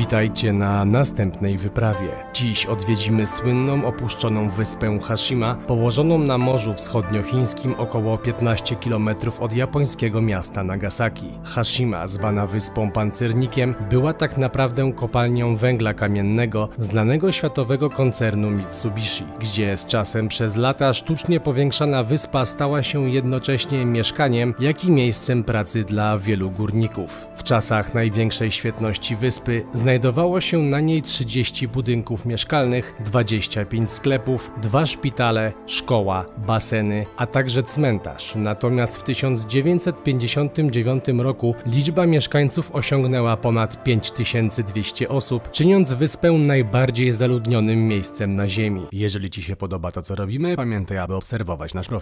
Witajcie na następnej wyprawie. Dziś odwiedzimy słynną opuszczoną wyspę Hashima, położoną na Morzu Wschodniochińskim około 15 km od japońskiego miasta Nagasaki. Hashima, zwana wyspą Pancernikiem, była tak naprawdę kopalnią węgla kamiennego znanego światowego koncernu Mitsubishi, gdzie z czasem przez lata sztucznie powiększana wyspa stała się jednocześnie mieszkaniem, jak i miejscem pracy dla wielu górników. W czasach największej świetności wyspy znajdowało się na niej 30 budynków mieszkalnych, 25 sklepów, dwa szpitale, szkoła, baseny, a także cmentarz. Natomiast w 1959 roku liczba mieszkańców osiągnęła ponad 5200 osób, czyniąc wyspę najbardziej zaludnionym miejscem na Ziemi. Jeżeli Ci się podoba to, co robimy, pamiętaj, aby obserwować nasz profil.